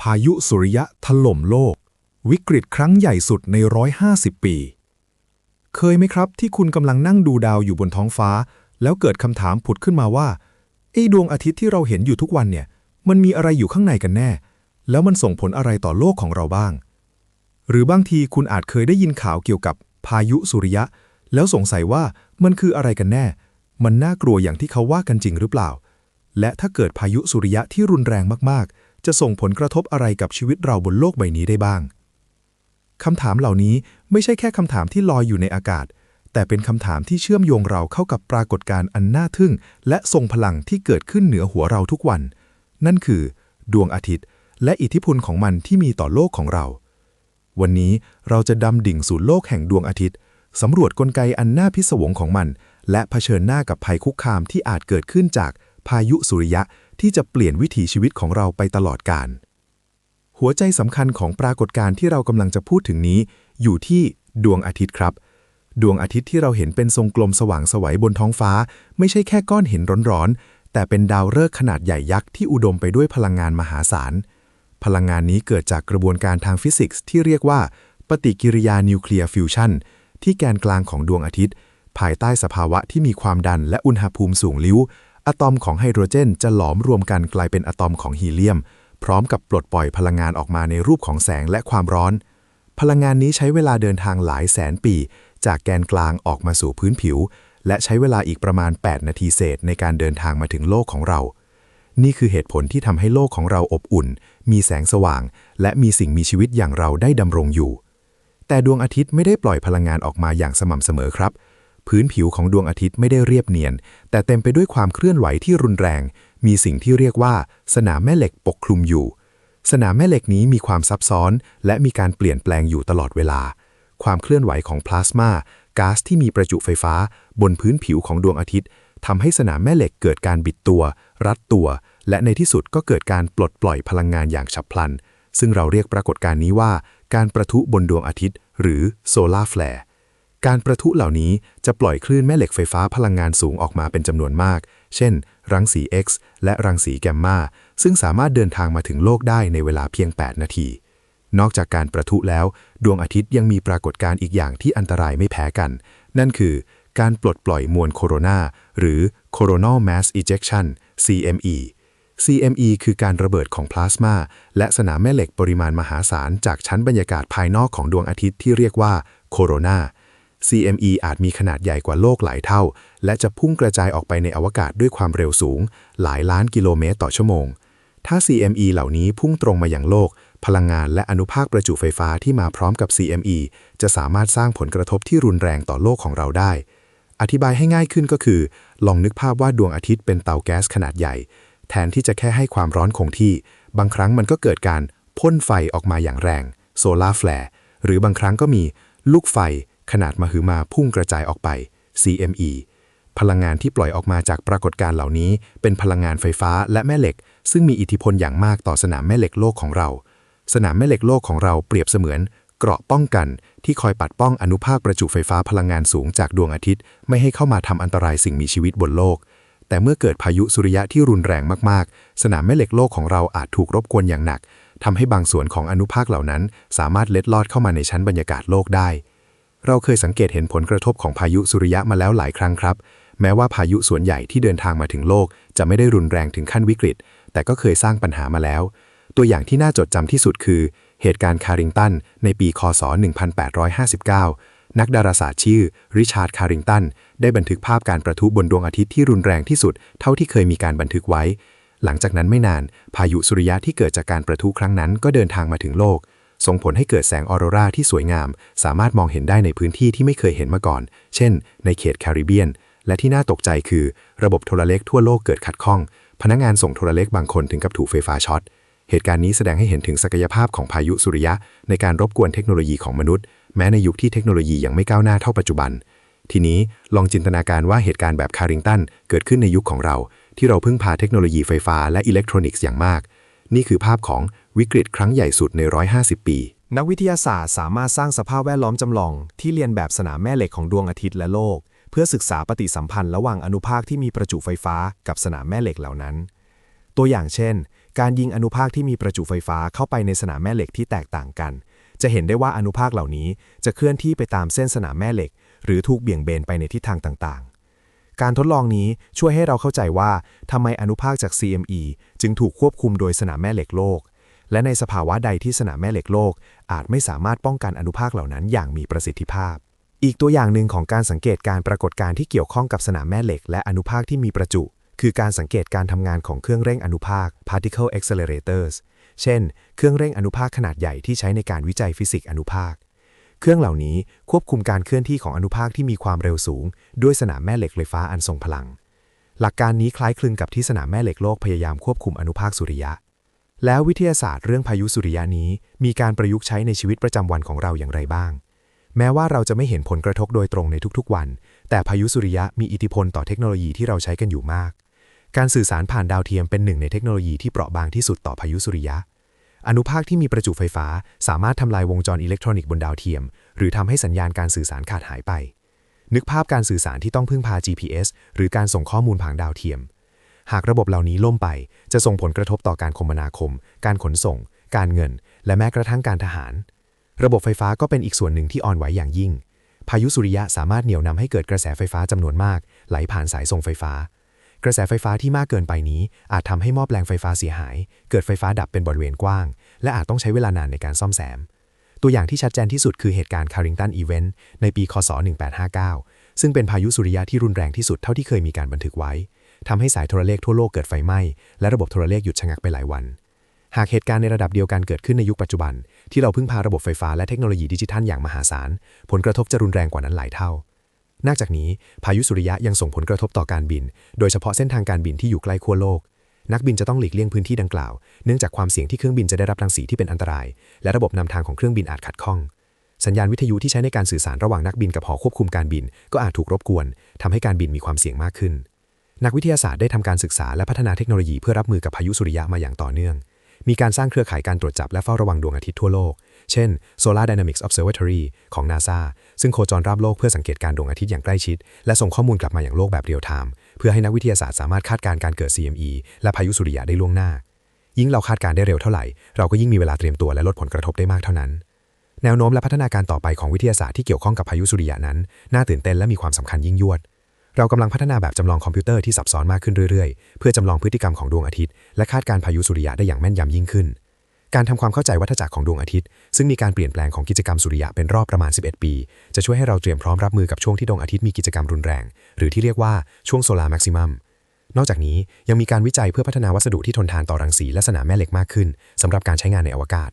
พายุสุริยะถล่มโลก วิกฤตครั้งใหญ่สุดใน 150 ปี เคยไหมครับที่คุณกำลังนั่งดูดาวอยู่บนท้องฟ้า แล้วเกิดคำถามผุดขึ้นมาว่าไอ้ดวงอาทิตย์ที่เราเห็นอยู่ทุกวันเนี่ย มันมีอะไรอยู่ข้างในกันแน่ แล้วมันส่งผลอะไรต่อโลกของเราบ้าง หรือบางทีคุณอาจเคยได้ยินข่าวเกี่ยวกับพายุสุริยะ แล้วสงสัยว่ามันคืออะไรกันแน่ มันน่ากลัวอย่างที่เขาว่ากันจริงหรือเปล่า และถ้าเกิดพายุสุริยะที่รุนแรงมากๆ จะส่งผลกระทบอะไรกับชีวิตเราบนโลกใบนี้ได้บ้างคำถามเหล่านี้ไม่ใช่แค่คำถามที่ลอยอยู่ในอากาศ แต่เป็นคำถามที่เชื่อมโยงเราเข้ากับปรากฏการณ์อันน่าทึ่ง และทรงพลังที่เกิดขึ้นเหนือหัวเราทุกวัน นั่นคือ ดวงอาทิตย์ และอิทธิพลของมันที่มีต่อโลกของเรา วันนี้เราจะดำดิ่งสู่โลกแห่งดวงอาทิตย์สำรวจกลไกอันน่าพิศวงของมัน และเผชิญหน้ากับภัยคุกคามที่อาจเกิดขึ้นจากพายุสุริยะ ที่จะเปลี่ยนวิถีชีวิตของเราไปตลอดกาลหัวใจสำคัญของปรากฏการณ์ที่เรากำลังจะพูดถึงนี้ อยู่ที่ดวงอาทิตย์ครับ ดวงอาทิตย์ที่เราเห็นเป็นทรงกลมสว่างสวัยบนท้องฟ้า ไม่ใช่แค่ก้อนเห็นร้อนๆ แต่เป็นดาวฤกษ์ขนาดใหญ่ยักษ์ที่อุดมไปด้วยพลังงานมหาศาล พลังงานนี้เกิดจากกระบวนการทางฟิสิกส์ที่เรียกว่า ปฏิกิริยานิวเคลียร์ฟิวชันที่แกนกลางของดวงอาทิตย์ ภายใต้สภาวะที่มีความดันและอุณหภูมิสูงลิ้ว อะตอมของไฮโดรเจนจะหลอมรวมกันกลายเป็นอะตอมของฮีเลียม พร้อมกับปลดปล่อยพลังงานออกมาในรูปของแสงและความร้อน พลังงานนี้ใช้เวลาเดินทางหลายแสนปี จากแกนกลางออกมาสู่พื้นผิว และใช้เวลาอีกประมาณ 8 นาทีเศษในการเดินทางมาถึงโลกของเรา นี่คือเหตุผลที่ทำให้โลกของเราอบอุ่น มีแสงสว่าง และมีสิ่งมีชีวิตอย่างเราได้ดำรงอยู่ แต่ดวงอาทิตย์ไม่ได้ปล่อยพลังงานออกมาอย่างสม่ำเสมอครับ พื้นผิวของดวงอาทิตย์ไม่ได้เรียบเนียน แต่เต็มไปด้วยความเคลื่อนไหวที่รุนแรง มีสิ่งที่เรียกว่า สนามแม่เหล็กปกคลุมอยู่ สนามแม่เหล็กนี้มีความซับซ้อน และมีการเปลี่ยนแปลงอยู่ตลอดเวลา ความเคลื่อนไหวของพลาสมาก๊าซที่มีประจุไฟฟ้า บนพื้นผิวของดวงอาทิตย์ทำให้สนามแม่เหล็กเกิดการบิดตัว รัดตัว และในที่สุดก็เกิดการปลดปล่อยพลังงานอย่างฉับพลัน ซึ่งเราเรียกปรากฏการณ์นี้ว่า การประทุบนดวงอาทิตย์ หรือโซลาร์แฟลร์ การประทุเหล่านี้จะปล่อยคลื่นแม่เหล็กไฟฟ้าพลังงานสูงออกมาเป็นจำนวนมาก เช่น รังสี X และรังสีแกมมา ซึ่งสามารถเดินทางมาถึงโลกได้ในเวลาเพียง 8 นาที นอกจากการประทุแล้ว ดวงอาทิตย์ยังมีปรากฏการณ์อีกอย่างที่อันตรายไม่แพ้กัน นั่นคือ การปลดปล่อยมวลโคโรนาหรือ coronal mass ejection CME CME คือการระเบิดของพลาสมาและสนามแม่เหล็กปริมาณมหาศาลจากชั้นบรรยากาศภายนอกของดวงอาทิตย์ที่เรียกว่าโคโรนา CME อาจมีขนาดใหญ่กว่าโลกหลายเท่า และจะพุ่งกระจายออกไปในอวกาศด้วยความเร็วสูง หลายล้านกิโลเมตรต่อชั่วโมง ถ้า CME เหล่านี้พุ่งตรงมาอย่างโลก พลังงานและอนุภาคประจุไฟฟ้าที่มาพร้อมกับ CME จะสามารถสร้างผลกระทบที่รุนแรงต่อโลกของเราได้ อธิบายให้ง่ายขึ้นก็คือ ลองนึกภาพว่าดวงอาทิตย์เป็นเตาแก๊สขนาดใหญ่ แทนที่จะแค่ให้ความร้อนคงที่ บางครั้งมันก็เกิดการพ่นไฟออกมาอย่างแรงโซลาร์แฟลร์หรือบางครั้งก็มีลูกไฟ ขนาดมหึมาพุ่งกระจายออกไป CME พลังงานที่ปล่อยออกมาจากปรากฏการณ์เหล่านี้ เป็นพลังงานไฟฟ้าและแม่เหล็ก ซึ่งมีอิทธิพลอย่างมากต่อสนามแม่เหล็กโลกของเรา สนามแม่เหล็กโลกของเราเปรียบเสมือน เกราะป้องกันที่คอยปัดป้องอนุภาคประจุไฟฟ้าพลังงานสูงจากดวงอาทิตย์ ไม่ให้เข้ามาทำอันตรายสิ่งมีชีวิตบนโลก แต่เมื่อเกิดพายุสุริยะที่รุนแรงมากๆ สนามแม่เหล็กโลกของเราอาจถูกรบกวนอย่างหนักทำให้บางส่วนของอนุภาคเหล่านั้น สามารถเล็ดลอดเข้ามาในชั้นบรรยากาศโลกได้ เราเคยสังเกตเห็นผลกระทบของพายุสุริยะมาแล้วหลายครั้งครับ แม้ว่าพายุส่วนใหญ่ที่เดินทางมาถึงโลก จะไม่ได้รุนแรงถึงขั้นวิกฤต แต่ก็เคยสร้างปัญหามาแล้ว ตัวอย่างที่น่าจดจำที่สุดคือ เหตุการณ์คาริงตันในปี คศ 1859 นักดาราศาสตร์ชื่อ ริชาร์ด คาริงตัน ได้บันทึกภาพการประทุบนดวงอาทิตย์ที่รุนแรงที่สุด เท่าที่เคยมีการบันทึกไว้ หลังจากนั้นไม่นาน พายุสุริยะที่เกิดจากการประทุครั้งนั้นก็เดินทางมาถึงโลก ส่งผลให้เกิดแสงออโรราที่สวยงาม สามารถมองเห็นได้ในพื้นที่ที่ไม่เคยเห็นมาก่อน เช่น ในเขตแคริบเบียน และที่น่าตกใจคือ ระบบโทรเลขทั่วโลกเกิดขัดข้อง พนักงานส่งโทรเลขบางคนถึงกับถูกไฟฟ้าช็อต เหตุการณ์นี้แสดงให้เห็นถึงศักยภาพของพายุสุริยะ ในการรบกวนเทคโนโลยีของมนุษย์ แม้ในยุคที่เทคโนโลยียังไม่ก้าวหน้าเท่าปัจจุบัน ทีนี้ลองจินตนาการว่าเหตุการณ์แบบคาริงตันเกิดขึ้นในยุคของเรา ที่เราพึ่งพาเทคโนโลยีไฟฟ้าและอิเล็กทรอนิกส์อย่างมาก นี่คือภาพของ วิกฤตครั้งใหญ่สุดใน 150 ปี นักวิทยาศาสตร์สามารถสร้างสภาพแวดล้อมจำลอง ที่เรียนแบบสนามแม่เหล็กของดวงอาทิตย์และโลก เพื่อศึกษาปฏิสัมพันธ์ระหว่างอนุภาคที่มีประจุไฟฟ้ากับสนามแม่เหล็กเหล่านั้น ตัวอย่างเช่น การยิงอนุภาคที่มีประจุไฟฟ้าเข้าไปในสนามแม่เหล็กที่แตกต่างกัน จะเห็นได้ว่าอนุภาคเหล่านี้จะเคลื่อนที่ไปตามเส้นสนามแม่เหล็ก หรือถูกเบี่ยงเบนไปในทิศทางต่างๆการทดลองนี้ช่วยให้เราเข้าใจว่าทำไมอนุภาคจาก CME จึงถูกควบคุมโดยสนามแม่เหล็กโลก และในสภาวะใดที่สนามแม่เหล็กโลก อาจไม่สามารถป้องกันอนุภาคเหล่านั้นอย่างมีประสิทธิภาพ อีกตัวอย่างหนึ่งของการสังเกตการปรากฏการณ์ที่เกี่ยวข้องกับสนามแม่เหล็ก และอนุภาคที่มีประจุ คือการสังเกตการทำงานของเครื่องเร่งอนุภาค particle accelerators เช่น เครื่องเร่งอนุภาคขนาดใหญ่ที่ใช้ในการวิจัยฟิสิกส์อนุภาค เครื่องเหล่านี้ควบคุมการเคลื่อนที่ของอนุภาคที่มีความเร็วสูง ด้วยสนามแม่เหล็กไฟฟ้าอันทรงพลัง หลักการนี้คล้ายคลึงกับที่สนามแม่เหล็กโลกพยายามควบคุมอนุภาคสุริยะ แล้ววิทยาศาสตร์เรื่องพายุสุริยะนี้ มีการประยุกต์ใช้ในชีวิตประจำวันของเราอย่างไรบ้าง แม้ว่าเราจะไม่เห็นผลกระทบโดยตรงในทุกๆวัน แต่พายุสุริยะมีอิทธิพลต่อเทคโนโลยีที่เราใช้กันอยู่มาก การสื่อสารผ่านดาวเทียมเป็นหนึ่งในเทคโนโลยีที่เปราะบางที่สุดต่อพายุสุริยะ อนุภาคที่มีประจุไฟฟ้า สามารถทำลายวงจรอิเล็กทรอนิกส์บนดาวเทียม หรือทำให้สัญญาณการสื่อสารขาดหายไป นึกภาพการสื่อสารที่ต้องพึ่งพา GPS หรือการส่งข้อมูลผ่านดาวเทียม หากระบบเหล่านี้ล่มไป จะส่งผลกระทบต่อการคมนาคม การขนส่ง การเงิน และแม้กระทั่งการทหาร ระบบไฟฟ้าก็เป็นอีกส่วนหนึ่งที่อ่อนไหวอย่างยิ่ง พายุสุริยะสามารถเหนี่ยวนำให้เกิดกระแสไฟฟ้าจำนวนมาก ไหลผ่านสายส่งไฟฟ้า กระแสไฟฟ้าที่มากเกินไปนี้ อาจทำให้หม้อแปลงไฟฟ้าเสียหาย เกิดไฟฟ้าดับเป็นบริเวณกว้าง และอาจต้องใช้เวลานานในการซ่อมแซม ตัวอย่างที่ชัดเจนที่สุดคือเหตุการณ์ Carrington Event ในปี คศ 1859 ซึ่งเป็นพายุสุริยะที่รุนแรงที่สุดเท่าที่เคยมีการบันทึกไว้ ทำให้สายโทรเลขทั่วโลกเกิดไฟไหม้ และระบบโทรเลขหยุดชะงักไปหลายวัน หากเหตุการณ์ในระดับเดียวกันเกิดขึ้นในยุคปัจจุบัน ที่เราพึ่งพาระบบไฟฟ้าและเทคโนโลยีดิจิทัลอย่างมหาศาล ผลกระทบจะรุนแรงกว่านั้นหลายเท่า นอกจากนี้ พายุสุริยะยังส่งผลกระทบต่อการบิน โดยเฉพาะเส้นทางการบินที่อยู่ใกล้ขั้วโลก นักบินจะต้องหลีกเลี่ยงพื้นที่ดังกล่าว เนื่องจากความเสี่ยงที่เครื่องบินจะได้รับรังสีที่เป็นอันตราย และระบบนำทางของเครื่องบินอาจขัดข้องสัญญาณวิทยุที่ใช้ในการสื่อสารระหว่างนักบินกับหอควบคุมการบิน ก็อาจถูกรบกวนทำให้การบินมีความเสี่ยงมากขึ้น นักวิทยาศาสตร์ได้ทำการศึกษาและพัฒนาเทคโนโลยีเพื่อรับมือกับพายุสุริยะมาอย่างต่อเนื่อง มีการสร้างเครือข่ายการตรวจจับและเฝ้าระวังดวงอาทิตย์ทั่วโลก เช่น Solar Dynamics Observatory ของ NASA ซึ่งโคจรรอบโลกเพื่อสังเกตการดวงอาทิตย์อย่างใกล้ชิด และส่งข้อมูลกลับมาอย่างโลกแบบเรียลไทม์ เพื่อให้นักวิทยาศาสตร์สามารถคาดการณ์การเกิด CME และพายุสุริยะได้ล่วงหน้า ยิ่งเราคาดการณ์ได้เร็วเท่าไหร่ เราก็ยิ่งมีเวลาเตรียมตัวและลดผลกระทบได้มากเท่านั้น แนวโน้มและพัฒนาการต่อไปของวิทยาศาสตร์ที่เกี่ยวข้องกับพายุสุริยะนั้น น่าตื่นเต้นและมีความสำคัญยิ่งยวด เรากำลังพัฒนาแบบจำลองคอมพิวเตอร์ที่ซับซ้อนมากขึ้นเรื่อยๆ เพื่อจำลองพฤติกรรมของดวงอาทิตย์ และคาดการพายุสุริยะได้อย่างแม่นยำยิ่งขึ้น การทำความเข้าใจวัฏจักรของดวงอาทิตย์ ซึ่งมีการเปลี่ยนแปลงของกิจกรรมสุริยะเป็นรอบประมาณ 11 ปี จะช่วยให้เราเตรียมพร้อมรับมือกับช่วงที่ดวงอาทิตย์มีกิจกรรมรุนแรง หรือที่เรียกว่าช่วงโซลาร์แม็กซิมัมนอกจากนี้ยังมีการวิจัยเพื่อพัฒนาวัสดุที่ทนทานต่อรังสีและสนามแม่เหล็กมากขึ้นสำหรับการใช้งานในอวกาศ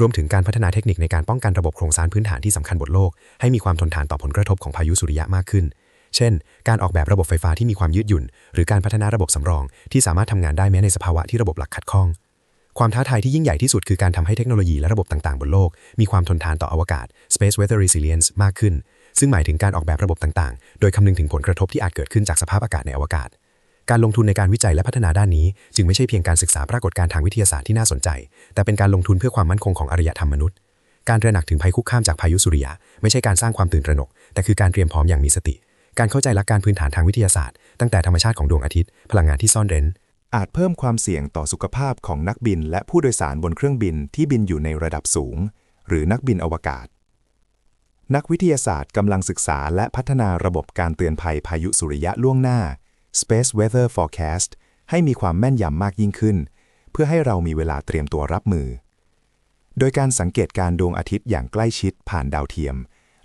รวมถึงการพัฒนาเทคนิคในการป้องกันระบบโครงสร้างพื้นฐานที่สำคัญบนโลก ให้มีความทนทานต่อผลกระทบของพายุสุริยะมากขึ้น เช่น การออกแบบระบบไฟฟ้าที่มีความยืดหยุ่น หรือการพัฒนาระบบสำรอง ที่สามารถทำงานได้แม้ในสภาวะที่ระบบหลักขัดข้อง ความท้าทายที่ยิ่งใหญ่ที่สุดคือการทำให้เทคโนโลยีและระบบต่างๆ บนโลก มีความทนทานต่ออวกาศ space weather resilience มากขึ้น ซึ่งหมายถึงการออกแบบระบบต่างๆ โดยคำนึงถึงผลกระทบที่อาจเกิดขึ้นจากสภาพอากาศในอวกาศการลงทุนในการวิจัยและพัฒนาด้านนี้ จึงไม่ใช่เพียงการศึกษาปรากฏการณ์ทางวิทยาศาสตร์ที่น่าสนใจ แต่เป็นการลงทุนเพื่อความมั่นคงของอารยธรรมมนุษย์ การตระหนักถึงภัยคุกคามจากพายุสุริยะ ไม่ใช่การสร้างความตื่นตระหนก แต่คือการเตรียมพร้อมอย่างมีสติ การเข้าใจหลักการพื้นฐานทางวิทยาศาสตร์ ตั้งแต่ธรรมชาติของดวงอาทิตย์ พลังงานที่ซ่อนเร้น อาจเพิ่มความเสี่ยงต่อสุขภาพของนักบิน และผู้โดยสารบนเครื่องบินที่บินอยู่ในระดับสูง หรือนักบินอวกาศ นักวิทยาศาสตร์กำลังศึกษาและพัฒนาระบบการเตือนภัยพายุสุริยะล่วงหน้า Space Weather Forecast ให้มีความแม่นยำมากยิ่งขึ้น เพื่อให้เรามีเวลาเตรียมตัวรับมือ โดยการสังเกตการดวงอาทิตย์อย่างใกล้ชิดผ่านดาวเทียม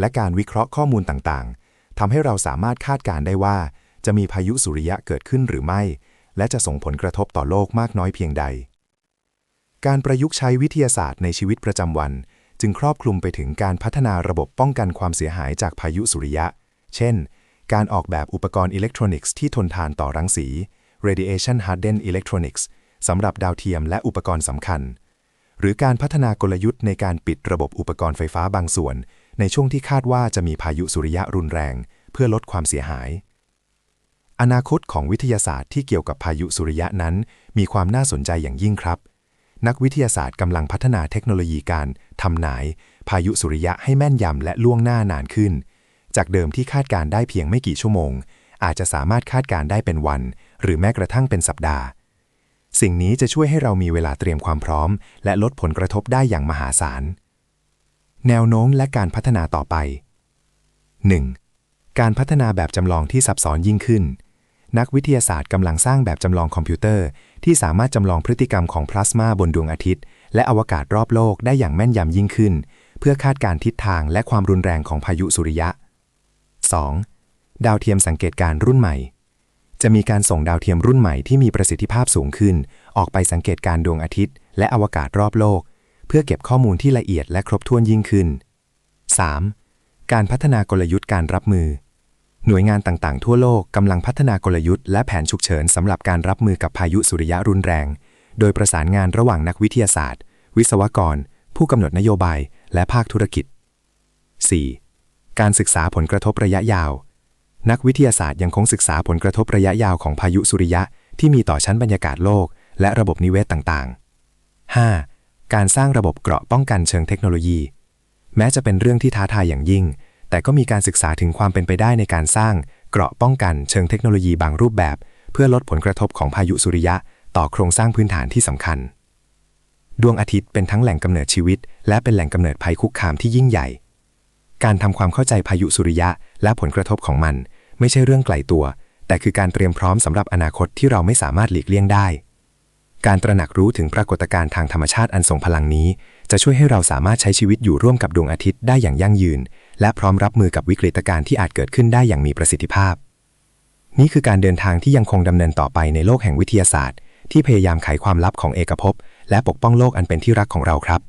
และการวิเคราะห์ข้อมูลต่างๆ ทำให้เราสามารถคาดการณ์ได้ว่า จะมีพายุสุริยะเกิดขึ้นหรือไม่ และจะส่งผลกระทบต่อโลกมากน้อยเพียงใด การประยุกต์ใช้วิทยาศาสตร์ในชีวิตประจำวัน จึงครอบคลุมไปถึงการพัฒนาระบบป้องกันความเสียหายจากพายุสุริยะ เช่น การออกแบบอุปกรณ์อิเล็กทรอนิกส์ที่ทนทานต่อรังสี radiation hardened electronics สำหรับดาวเทียมและอุปกรณ์สำคัญ หรือการพัฒนากลยุทธ์ในการปิดระบบอุปกรณ์ไฟฟ้าบางส่วน ในช่วงที่คาดว่าจะมีพายุสุริยะรุนแรง เพื่อลดความเสียหาย อนาคตของวิทยาศาสตร์ที่เกี่ยวกับพายุสุริยะนั้น มีความน่าสนใจอย่างยิ่งครับ นักวิทยาศาสตร์กำลังพัฒนาเทคโนโลยีการทำนาย พายุสุริยะให้แม่นยำและล่วงหน้านานขึ้น จากเดิมที่คาดการได้เพียงไม่กี่ชั่วโมง อาจจะสามารถคาดการได้เป็นวัน หรือแม้กระทั่งเป็นสัปดาห์สิ่งนี้จะช่วยให้เรามีเวลาเตรียมความพร้อม และลดผลกระทบได้อย่างมหาศาล แนวโน้มและการพัฒนาต่อไป 1. การพัฒนาแบบจำลองที่ซับซ้อนยิ่งขึ้น นักวิทยาศาสตร์กำลังสร้างแบบจำลองคอมพิวเตอร์ ที่สามารถจำลองพฤติกรรมของพลาสมาบนดวงอาทิตย์ และอวกาศรอบโลกได้อย่างแม่นยำยิ่งขึ้น เพื่อคาดการณ์ทิศทางและความรุนแรงของพายุสุริยะ 2. ดาวเทียมสังเกตการณ์รุ่นใหม่ จะมีการส่งดาวเทียมรุ่นใหม่ที่มีประสิทธิภาพสูงขึ้น ออกไปสังเกตการณ์ดวงอาทิตย์ และอวกาศรอบโลก เพื่อเก็บข้อมูลที่ละเอียดและครบถ้วนยิ่งขึ้น 3. การพัฒนากลยุทธ์การรับมือ หน่วยงานต่างๆ ทั่วโลกกำลังพัฒนากลยุทธ์และแผนฉุกเฉินสำหรับการรับมือกับพายุสุริยะรุนแรง โดยประสานงานระหว่างนักวิทยาศาสตร์ วิศวกร ผู้กำหนดนโยบาย และภาคธุรกิจ 4. การศึกษาผลกระทบระยะยาว นักวิทยาศาสตร์ยังคงศึกษาผลกระทบระยะยาวของพายุสุริยะที่มีต่อชั้นบรรยากาศโลก และระบบนิเวศต่างๆ 5. การสร้างระบบเกราะป้องกันเชิงเทคโนโลยี แม้จะเป็นเรื่องที่ท้าทายอย่างยิ่ง แต่ก็มีการศึกษาถึงความเป็นไปได้ในการสร้างเกราะป้องกันเชิงเทคโนโลยีบางรูปแบบ เพื่อลดผลกระทบของพายุสุริยะ ต่อโครงสร้างพื้นฐานที่สำคัญ ดวงอาทิตย์เป็นทั้งแหล่งกำเนิดชีวิต และเป็นแหล่งกำเนิดภัยคุกคามที่ยิ่งใหญ่ การทำความเข้าใจพายุสุริยะ และผลกระทบของมัน ไม่ใช่เรื่องไกลตัว แต่คือการเตรียมพร้อมสำหรับอนาคตที่เราไม่สามารถหลีกเลี่ยงได้ การตระหนักรู้ถึงปรากฏการณ์ทางธรรมชาติอันทรงพลังนี้ จะช่วยให้เราสามารถใช้ชีวิตอยู่ร่วมกับดวงอาทิตย์ได้อย่างยั่งยืน และพร้อมรับมือกับวิกฤตการณ์ที่อาจเกิดขึ้นได้อย่างมีประสิทธิภาพ นี่คือการเดินทางที่ยังคงดำเนินต่อไปในโลกแห่งวิทยาศาสตร์ ที่พยายามไขความลับของเอกภพและปกป้องโลกอันเป็นที่รักของเราครับ